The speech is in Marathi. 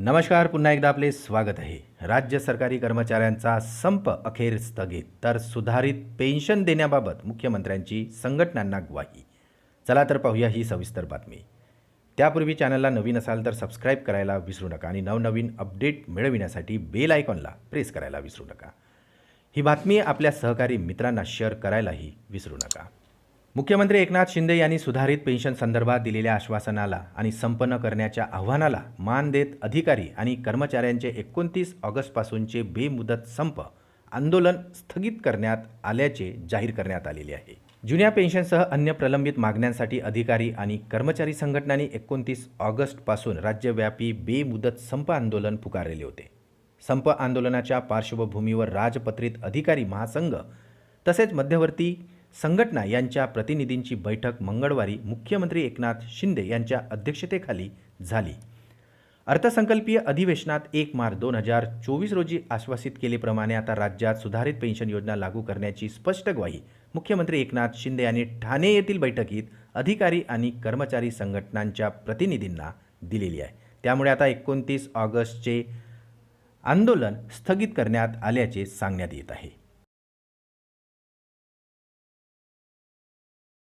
नमस्कार पुन्हा एकदा आपले स्वागत आहे. राज्य सरकारी कर्मचाऱ्यांचा संप अखेर स्थगित तर सुधारित पेन्शन देण्याबाबत मुख्यमंत्र्यांची संघटनांना ग्वाही. चला तर पाहूया ही सविस्तर बातमी. त्यापूर्वी चॅनलला नवीन असाल तर सबस्क्राईब करायला विसरू नका आणि नवनवीन अपडेट मिळविण्यासाठी बेल आयकॉनला प्रेस करायला विसरू नका. ही बातमी आपल्या सहकारी मित्रांना शेअर करायलाही विसरू नका. मुख्यमंत्री एकनाथ शिंदे यांनी सुधारित पेन्शन संदर्भात दिलेल्या आश्वासनाला आणि संपन्न करण्याच्या आव्हानाला मान देत अधिकारी आणि कर्मचाऱ्यांचे एकोणतीस ऑगस्टपासूनचे बेमुदत संप आंदोलन स्थगित करण्यात आल्याचे जाहीर करण्यात आलेले आहे. जुन्या पेन्शनसह अन्य प्रलंबित मागण्यांसाठी अधिकारी आणि कर्मचारी संघटनांनी एकोणतीस ऑगस्टपासून राज्यव्यापी बेमुदत संप आंदोलन पुकारलेले होते. संप आंदोलनाच्या पार्श्वभूमीवर राजपत्रित अधिकारी महासंघ तसेच मध्यवर्ती संघटना यांच्या प्रतिनिधींची बैठक मंगळवारी मुख्यमंत्री एकनाथ शिंदे यांच्या अध्यक्षतेखाली झाली. अर्थसंकल्पीय अधिवेशनात एक मार्च दोन हजार चोवीस रोजी आश्वासित केल्याप्रमाणे आता राज्यात सुधारित पेन्शन योजना लागू करण्याची स्पष्ट ग्वाही मुख्यमंत्री एकनाथ शिंदे यांनी ठाणे येथील बैठकीत अधिकारी आणि कर्मचारी संघटनांच्या प्रतिनिधींना दिलेली आहे. त्यामुळे आता एकोणतीस ऑगस्टचे आंदोलन स्थगित करण्यात आल्याचे सांगण्यात येत आहे.